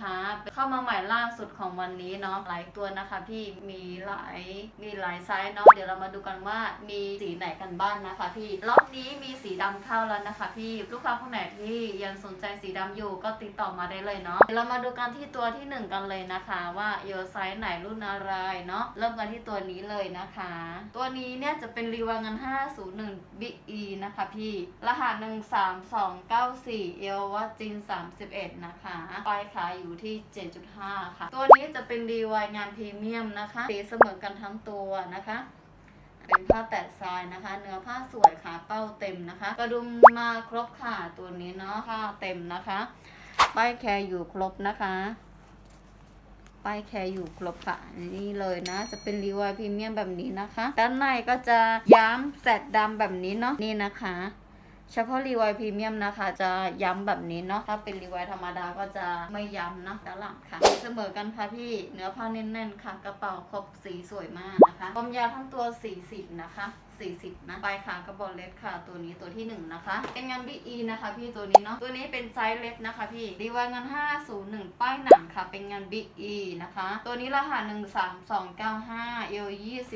ค้า เข้ามาใหม่ล่าสุดของวันนี้เนาะหลายตัวนะคะ พี่มีหลายมีหลายไซส์เนาะเดี๋ยวเรามาดูกันว่ามีสีไหนกันบ้างนะคะ พี่รอบนี้มีสีดำเข้าแล้วนะคะ พี่ลูกค้าคนไหนที่ยังสนใจสีดำอยู่ก็ติดต่อมาได้เลยเนาะเดี๋ยวเรามาดูกันที่ตัวที่หนึ่งกันเลยนะคะ ว่าเอลไซส์ไหนรุ่นอะไรเนาะเริ่มกันที่ตัวนี้เลยนะคะ ตัวนี้เนี่ยจะเป็นรีวายงาน501 BE นะคะพี่รหัส 13294 เอลวัดจิน31 นะคะปลายขายอยู่ที่ 7.5 ค่ะ ตัวนี้จะเป็นรีวายงานพรีเมียมนะคะสีเสมอกันทั้งตัวนะคะ เป็นผ้าแตะทรายนะคะ เนื้อผ้าสวยขาเป้าเต็มนะคะ กระดุมมาครบค่ะตัวนี้เนาะผ้าเต็มนะคะป้ายแคร์อยู่ครบนะคะป้ายแคร์อยู่ครบค่ะนี่เลยนะ จะเป็นรีวายพรีเมียมแบบนี้นะคะ ด้านในก็จะย้ำแสดดำแบบนี้เนาะนี่นะคะ เฉพาะรีวายพรีเมียมนะคะ จะย้ำแบบนี้เนาะถ้าเป็นรีวายธรรมดาก็จะไม่ย้ำเนาะด้านหลังค่ะ เสมอกันค่ะพี่เนื้อผ้าแน่นๆค่ะ กระเป๋าครบสีสวยมากนะคะความยาวทั้งตัว 40 นะคะ 40นะปลายขากระบอกเล็กค่ะ ตัวนี้ตัวที่ 1 นะคะ เป็นงานบีอีนะคะ พี่ตัวนี้เนาะตัวนี้เป็นไซส์เล็กนะคะ พี่รีวายงาน 501 ป้ายหนังค่ะ เป็นงานบีอีนะคะ ตัวนี้รหัส13295เอล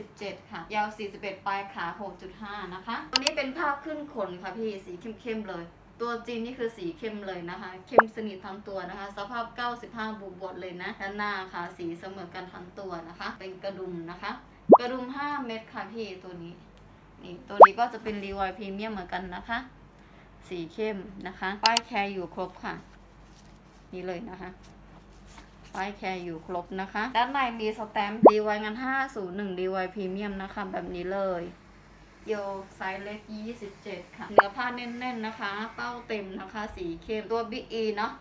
27 ค่ะ ยาว 41 ปลายขา 6.5 นะคะ ตัวนี้เป็นภาพขึ้นขนค่ะพี่สีเข้มๆเลยตัวจีนนี่คือสีเข้มเลยนะคะ เข้มสนิททั้งตัวนะคะ สภาพ 95 บูบวดเลยนะด้านหน้าค่ะ สีเสมอกันทั้งตัวนะคะ เป็นกระดุมนะคะ กระดุม 5 เม็ดค่ะพี่ตัวนี้ นี่ตัวนี้ก็จะเป็นรีวายพรีเมียมเหมือนกันนะคะ สีเข้มนะคะ ป้ายแคร์อยู่ครบค่ะ นี่เลยนะคะ ป้ายแคร์อยู่ครบนะคะ ด้านในมีสแตมป์รีวายงาน501รีวายพรีเมียมนะคะ แบบนี้เลยโยไซส์เล็ก 27 ค่ะ เนื้อผ้าแน่นๆนะคะ เป้าเต็มนะคะ สีเข้ม ตัวบิ๊กอีเนาะ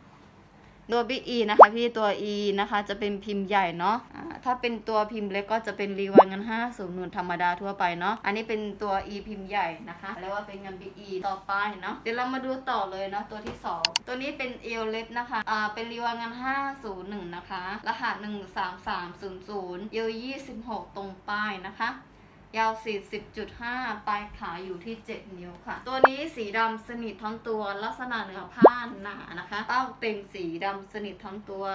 ตัวบิ๊กอีนะคะ พี่ตัว E นะคะ จะเป็นพิมพ์ใหญ่เนาะ ถ้าเป็นตัวพิมพ์เล็กก็จะเป็นรีวายงาน5 0นูนธรรมดาทั่วไปเนาะอันนี้เป็นตัว E พิมพ์ใหญ่นะคะแล้วว่าเป็นงานบิ๊ก E ต่อไปเนาะเดี๋ยวเรามาดูต่อเลยเนาะตัวที่ 2 ตัวนี้เป็นเอลเล็กนะคะอ่าเป็นรีวายงาน501 นะคะ รหัส 13300เอล26 ตรงป้ายนะคะยาว 40.5 ปลายขาอยู่ที่ 7 นิ้วค่ะ ตัวนี้สีดำสนิททั้งตัว ลักษณะเนื้อผ้าหนานะคะ เป้าเต็มสีดำสนิททั้งตัว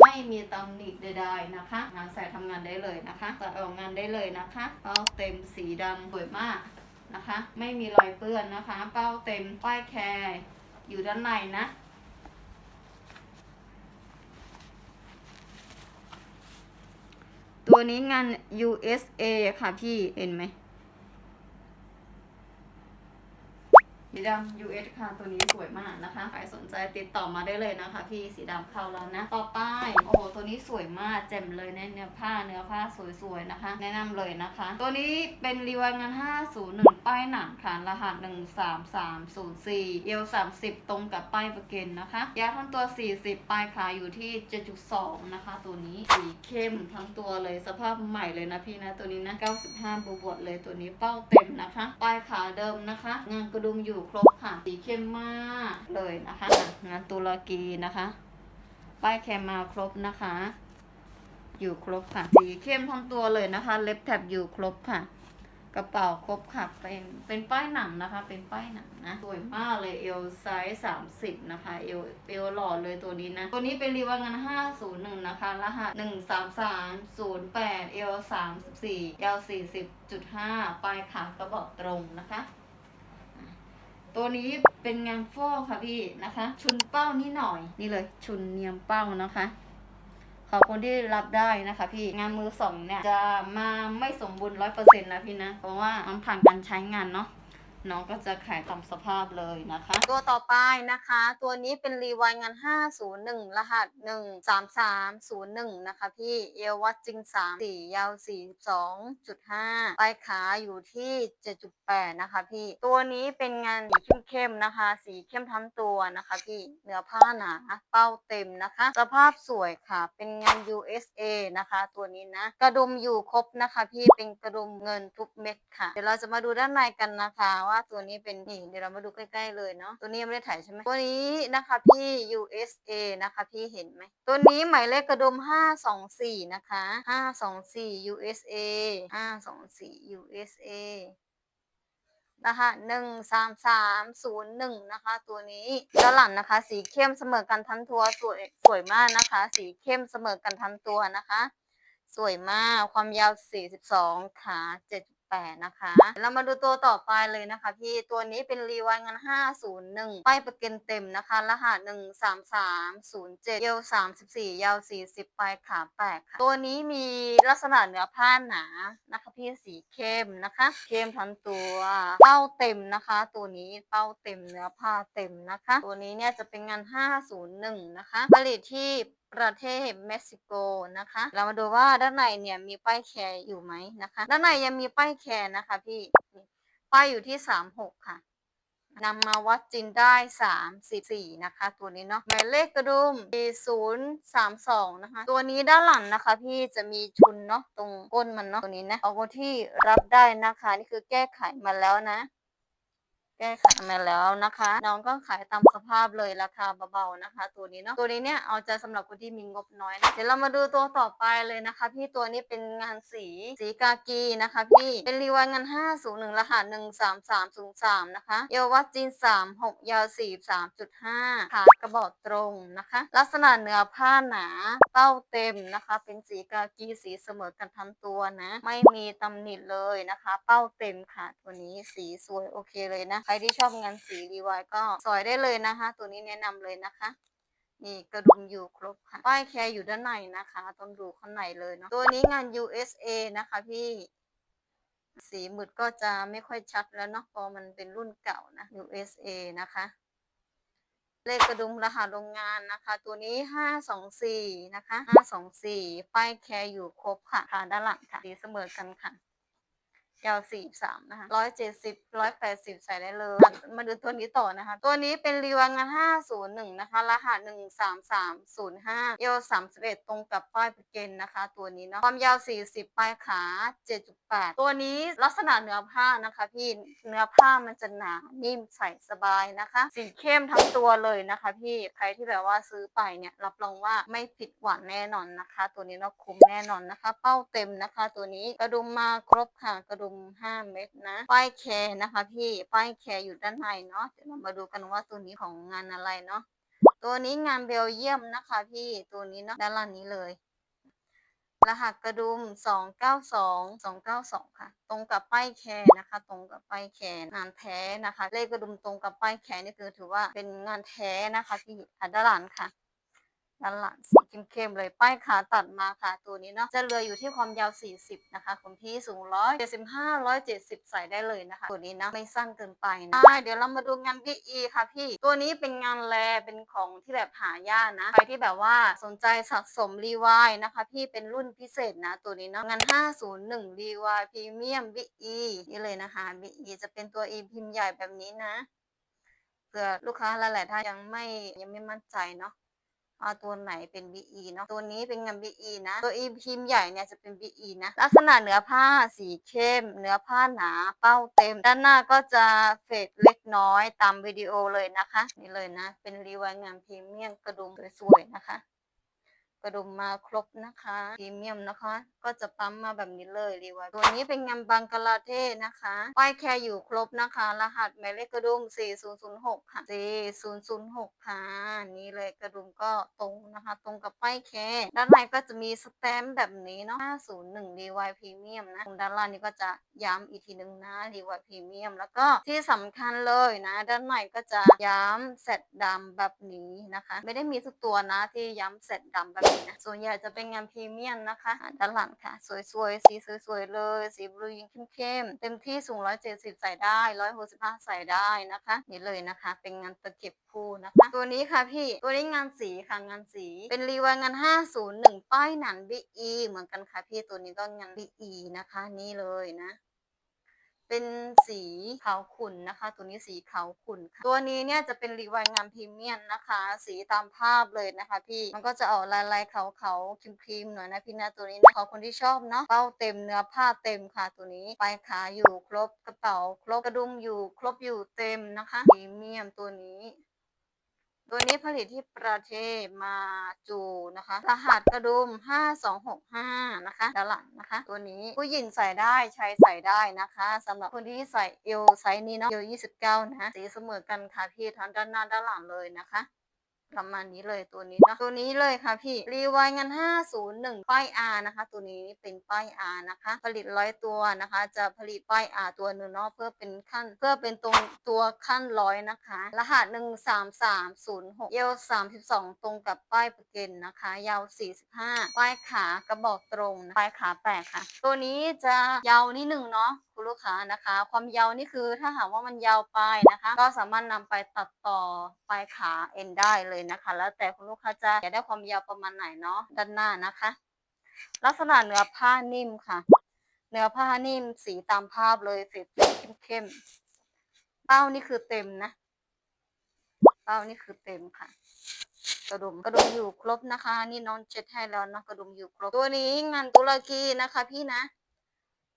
ไม่มีตำหนิใดๆนะคะงานใส่ทำงานได้เลยนะคะใส่ออกงานได้เลยนะคะเป้าเต็มสีดำสวยมากนะคะ ไม่มีรอยเปื้อนนะคะ เป้าเต็มป้ายแคร์อยู่ด้านในนะตัวนี้งาน USA ค่ะพี่เห็นไหม สีดำ US ค่ะ ตัวนี้สวยมากนะคะ ใครสนใจติดต่อมาได้เลยนะคะ พี่สีดำเข้าแล้วนะ ต่อไป โอ้โห ตัวนี้สวยมากแจ่มเลยเนยเนื้อผ้าเนื้อผ้าสวยๆนะคะ แนะนำเลยนะคะ ตัวนี้เป็นรีวายงาน 501 ป้ายหนังค่ะรหัส 13304 เอว 30 ตรงกับป้ายประเกนนะคะยาวทั้งตัว 40 ปลายขาอยู่ที่ 7.2 นะคะ ตัวนี้สีเข้มทั้งตัวเลยสภาพใหม่เลยนะพี่นะตัวนี้นะ 95 บวบเลยตัวนี้เป้าเต็มนะคะ ปลายขาเดิมนะคะ งานกระดุมอยู่ครบค่ะ สีเข้มมากเลยนะคะอะงานตุรกีนะคะป้ายแคมมาครบนะคะ อยู่ครบค่ะ สีเข้มทั้งตัวเลยนะคะ เล็บแท็บอยู่ครบค่ะ กระเป๋าครบค่ะเป็นเป็นป้ายหนังนะคะ เป็นป้ายหนังนะสวยมากเลยเอลไซส์สามสิบนะคะเอลเอลหล่อเลยตัวนี้นะ ตัวนี้เป็นรีวางานห้าศูนย์หนึ่งนะคะ รหัสหนึ่งสามสามศูนย์แปดเอลสามสิบสี่ยาวสี่สิบจุดห้าปลายขากระบอกตรงนะคะ ตัวนี้เป็นงานฟอกค่ะพี่นะคะ ชุนเป้านี่หน่อยนี่เลย ชุนเนียมเป้านะคะขอบคนที่รับได้นะคะพี่งานมือสองเนี่ยจะมาไม่สมบูรณ์ร้อยเปอร์เซ็นต์นะพี่นะ เพราะว่ามันผ่านการใช้งานเนาะ น้องก็จะขายตามสภาพเลยนะคะ ตัวต่อไปนะคะ ตัวนี้เป็นรีวายงาน 501 รหัส 13301 นะคะพี่เอววัดจริง 3 4 ยาว 42.5ปลายขาอยู่ที่ 7.8 นะคะพี่ตัวนี้เป็นงานสีเข้มๆนะคะ สีเข้มทั้งตัวนะคะพี่เนื้อผ้าหนาเป้าเต็มนะคะ สภาพสวยค่ะ เป็นงาน USA นะคะ ตัวนี้นะ กระดุมอยู่ครบนะคะ พี่เป็นกระดุมเงินทุกเม็ดค่ะ เดี๋ยวเราจะมาดูด้านในกันนะคะว่าาตัวนี้เป็นนี่เดี๋ยวเรามาดูใกล้ๆเลยเนาะตัวนี้ยังไม่ได้ถ่ายใช่ไหมตัวนี้นะคะพี่ USA นะคะพี่เห็นไหมตัวนี้หมายเลขกระดุม 524 นะคะ 524 USA 524 USA รหัสหนึ่งสามสามศูนย์หนึ่งนะคะ ตัวนี้ด้านหลังนะคะ สีเข้มเสมอกันทั้งตัวสวยสวยมากนะคะ สีเข้มเสมอกันทั้งตัวนะคะ สวยมากความยาว 42 ขา 8 นะคะ เรามาดูตัวต่อไปเลยนะคะ พี่ตัวนี้เป็นรีวายงาน 501 ป้ายประกันเต็มนะคะ รหัส 13307เยาว34 ยาว 40 ปลายขา8ค่ะ ตัวนี้มีลักษณะเนื้อผ้าหนานะคะ พี่สีเข้มนะคะ เข้มทั้งตัวเป้าเต็มนะคะ ตัวนี้เป้าเต็มเนื้อผ้าเต็มนะคะ ตัวนี้เนี่ยจะเป็นงาน 501 นะคะ ผลิตที่ ประเทศเม็กซิโกนะคะ เรามาดูว่าด้านในเนี่ยมีป้ายแคร์อยู่ไหมนะคะ ด้านในยังมีป้ายแคร์นะคะพี่ ป้ายอยู่ที่ 36 ค่ะนำมาวัดจินได้ 34 นะคะ ตัวนี้เนาะหมายเลขกระดุม4032 นะคะ ตัวนี้ด้านหลังนะคะ พี่จะมีชุนเนาะตรงก้นมันเนาะตัวนี้นะเอาที่รับได้นะคะ นี่คือแก้ไขมาแล้วนะ แก้ไขมาแล้วนะคะ น้องก็ขายตามสภาพเลยราคาเบาๆนะคะ ตัวนี้เนาะตัวนี้เนี่ยเอาใจสำหรับคนที่มีงบน้อยนะเดี๋ยวเรามาดูตัวต่อไปเลยนะคะ พี่ตัวนี้เป็นงานสีสีกากีนะคะ พี่เป็นรีวายงาน 501รหัส13303นะคะเยาวัดจีน 36 ยาว 43.5 ขากระบอกตรงนะคะ ลักษณะเนื้อผ้าหนาเป้าเต็มนะคะ เป็นสีกากีสีเสมอกันทั้งตัวนะ ไม่มีตำหนิเลยนะคะ เป้าเต็มค่ะตัวนี้สีสวยโอเคเลยนะใครที่ชอบงานสีรีวายก็สอยได้เลยนะคะ ตัวนี้แนะนำเลยนะคะนี่กระดุมอยู่ครบค่ะป้ายแคร์อยู่ด้านในนะคะต้องดูข้างในเลยเนาะตัวนี้งาน USA นะคะพี่สีหมึดก็จะไม่ค่อยชัดแล้วเนาะเพราะมันเป็นรุ่นเก่านะ USA นะคะ เลขกระดุมรหัสโรงงานนะคะ ตัวนี้ 524 นะคะ 524 ป้ายแคร์อยู่ครบค่ะค่ะด้านหลังค่ะ สีเสมอกันค่ะ ยาว 43 นะคะ 170 180 ใส่ได้เลย มาดูตัวนี้ต่อนะคะ ตัวนี้เป็นรีวังงาน 501 นะคะ รหัส 13305ยาว31 ตรงกับป้ายประเกนนะคะ ตัวนี้เนาะ ความยาว 40 ปลายขา 7.8 ตัวนี้ลักษณะเนื้อผ้านะคะพี่ เนื้อผ้ามันจะหนา นิ่ม ใส่สบายนะคะ สีเข้มทั้งตัวเลยนะคะพี่ ใครที่แบบว่าซื้อไปเนี่ย รับรองว่าไม่ผิดหวังแน่นอนนะคะ ตัวนี้เนาะคุ้มแน่นอนนะคะ เป้าเต็มนะคะ ตัวนี้ กระดุมมาครบค่ะ กระดุม5 เม็ดนะป้ายแคร์นะคะ พี่ป้ายแคร์อยู่ด้านในเนาะเดี๋ยวเรามาดูกันว่าตัวนี้ของงานอะไรเนาะตัวนี้งานเบลเยียมนะคะ พี่ตัวนี้เนาะด้านล่างนี้เลย รหัสกระดุม 292 292 ค่ะ ตรงกับป้ายแคร์นะคะ ตรงกับป้ายแคร์งานแท้นะคะ เลขกระดุมตรงกับป้ายแคร์นี่คือถือว่าเป็นงานแท้นะคะ พี่อะด้านหลังค่ะ ด้านหลังสีเข้มๆเลยป้ายขาตัดมาค่ะตัวนี้เนาะจะเหลืออยู่ที่ความยาว 40 นะคะคุณพี่สูง175 170ใส่ได้เลยนะคะ ตัวนี้นะไม่สั้นเกินไปนะอ่เดี๋ยวเรามาดูงาน BE ค่ะพี่ ตัวนี้เป็นงานแลเป็นของที่แบบหายากนะใครที่แบบว่าสนใจสะสมรีวายนะคะ พี่เป็นรุ่นพิเศษนะ ตัวนี้เนาะงาน 501รีวายพรีเมียม BE นี่เลยนะคะ BE จะเป็นตัว E พิมพ์ใหญ่แบบนี้นะเผื่อลูกค้าหลายๆท่านยังไม่ยังไม่มั่นใจเนาะ เอาตัวไหนเป็น BE เนาะตัวนี้เป็นงาน BE นะตัวอีพิมพ์ใหญ่เนี่ยจะเป็น BE นะลักษณะเนื้อผ้าสีเข้ม เนื้อผ้าหนาเป้าเต็ม ด้านหน้าก็จะเฟดเล็กน้อยตามวิดีโอเลยนะคะ นี่เลยนะ เป็นรีวิวงานพรีเมียมกระดุมสวยๆนะคะ กระดุมมาครบนะคะพรีเมียมนะคะ ก็จะปั๊มมาแบบนี้เลยรีวาตัวนี้เป็นงานบังกลาเทศนะคะป้ายแคร์อยู่ครบนะคะ รหัสหมายเลขกระดุม 4006 ค่ะ 4006 ค่ะ นี่เลยกระดุมก็ตรงนะคะ ตรงกับป้ายแคร์ด้านในก็จะมีสแตมป์แบบนี้เนาะ501รีวายพรีเมียมนะด้านล่างนี้ก็จะย้ำอีกทีหนึ่งนะรีวายพรีเมียมแล้วก็ที่สำคัญเลยนะ ด้านในก็จะย้ำเสร็จดำแบบนี้นะคะ ไม่ได้มีทุกตัวนะที่ย้ำเสร็จดำแบบส่วนใหญ่จะเป็นงานพรีเมียมนะคะอะด้านหลังค่ะ สวยๆ สีสวยๆเลย สีบลูยิงเข้มๆ เต็มที่สูง 170 ใส่ได้ 165 ใส่ได้นะคะ นี่เลยนะคะ เป็นงานตะเก็บคู่นะคะ ตัวนี้ค่ะพี่ ตัวนี้งานสีค่ะงานสี เป็นรีวายงาน 501 ป้ายหนัน BE เหมือนกันค่ะพี่ ตัวนี้ก็งาน BE นะคะ นี่เลยนะ เป็นสีขาวขุ่นนะคะ ตัวนี้สีขาวขุ่นค่ะตัวนี้เนี่ยจะเป็นรีวายงามพรีเมียมนะคะ สีตามภาพเลยนะคะ พี่มันก็จะออกลายลายขาวขาวครีมๆหน่อยนะพี่นะตัวนี้นะขอคนที่ชอบเนาะเป้าเต็มเนื้อผ้าเต็มค่ะ ตัวนี้ปลายขาอยู่ครบกระเป๋า ครบกระดุมอยู่ครบอยู่เต็มนะคะพรีเมียมตัวนี้ ตัวนี้ผลิตที่ประเทศมาจูนะคะ รหัสกระดุม 5265 นะคะด้านหลังนะคะ ตัวนี้ผู้หญิงใส่ได้ชายใส่ได้นะคะสำหรับคนที่ใส่เอวไซส์นี้เนาะเอว29 นะสีเสมอกันค่ะพี่ทั้งด้านหน้าด้านหลังเลยนะคะ ประมาณนี้เลยตัวนี้นะตัวนี้เลยค่ะพี่รีไวายงาน 501 ป้าย R นะคะ ตัวนี้เป็นป้าย R นะคะ ผลิตร้อยตัวนะคะ จะผลิตป้าย R ตัวหนึ่งเนาะเพื่อเป็นขั้น เพื่อเป็นตรงตัวขั้นร้อยนะคะ รหัส 13306เยาว32 ตรงกับป้ายประเกนนะคะ ยาว 45 ป้ายขากระบอกตรงนะป้ายขาแปดค่ะ ตัวนี้จะยาวนิดหนึ่งเนาะคุณลูกค้านะคะ ความยาวนี่คือถ้าหากว่ามันยาวไปนะคะ ก็สามารถนำไปตัดต่อปลายขาเอ็นได้เลยนะคะ แล้วแต่คุณลูกค้าจะอยากได้ความยาวประมาณไหนเนาะด้านหน้านะคะ ลักษณะเนื้อผ้านิ่มค่ะ เนื้อผ้านิ่มสีตามภาพเลยสีเข้มๆเป้านี่คือเต็มนะเป้านี่คือเต็มค่ะกระดุมกระดุมอยู่ครบนะคะ นี่น้องเช็ดให้แล้วนะกระดุมอยู่ครบตัวนี้งานตุรกีนะคะ พี่นะ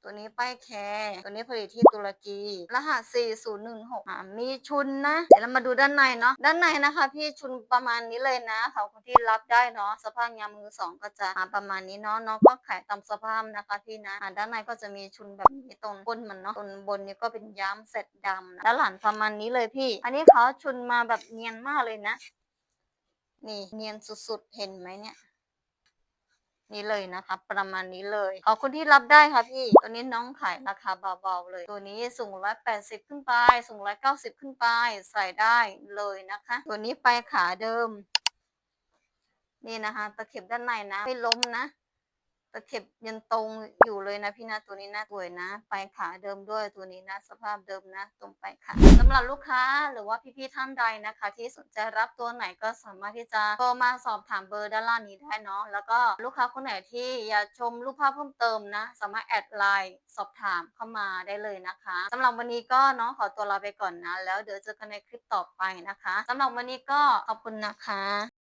ตัวนี้ป้ายแคร์ตัวนี้ผลิตที่ตุรกี รหัส 4016อ่ามีชุนนะ เดี๋ยวเรามาดูด้านในเนาะด้านในนะคะ พี่ชุนประมาณนี้เลยนะสำหรับคนที่รับได้เนาะสภาพงามมือสองก็จะมาประมาณนี้เนาะน้องก็ขายตามสภาพนะคะพี่นะอ่าด้านในก็จะมีชุนแบบนี้ตรงก้นมันเนาะตรงบนนี้ก็เป็นย้ำเสร็จดำนะด้านหลังประมาณนี้เลยพี่ อันนี้เขาชุนมาแบบเนียนมากเลยนะ นี่เนียนสุดๆเห็นไหมเนี่ย นี่เลยนะคะ ประมาณนี้เลยขอคนที่รับได้ค่ะพี่ ตัวนี้น้องขายราคาเบาๆเลย ตัวนี้สูงร้อยแปดสิบขึ้นไป สูงร้อยเก้าสิบขึ้นไป ใส่ได้เลยนะคะ ตัวนี้ไปขาเดิม นี่นะคะ ตะเข็บด้านในนะ ไม่ล้มนะะเข็บยังตรงอยู่เลยนะพี่นะตัวนี้นะสวยนะไปขาเดิมด้วยตัวนี้นะสภาพเดิมนะ ตรงไปขาสำหรับลูกค้าหรือว่าพี่ๆท่านใดนะคะ ที่สนใจรับตัวไหนก็สามารถที่จะโทรมาสอบถามเบอร์ด้านล่างนี้ได้เนาะแล้วก็ลูกค้าคนไหนที่อยากชมรูปภาพเพิ่มเติมนะ สามารถแอดไลน์สอบถามเข้ามาได้เลยนะคะสำหรับวันนี้ก็เนาะขอตัวลาไปก่อนนะ แล้วเดี๋ยวเจอกันในคลิปต่อไปนะคะสำหรับวันนี้ก็ขอบคุณนะคะ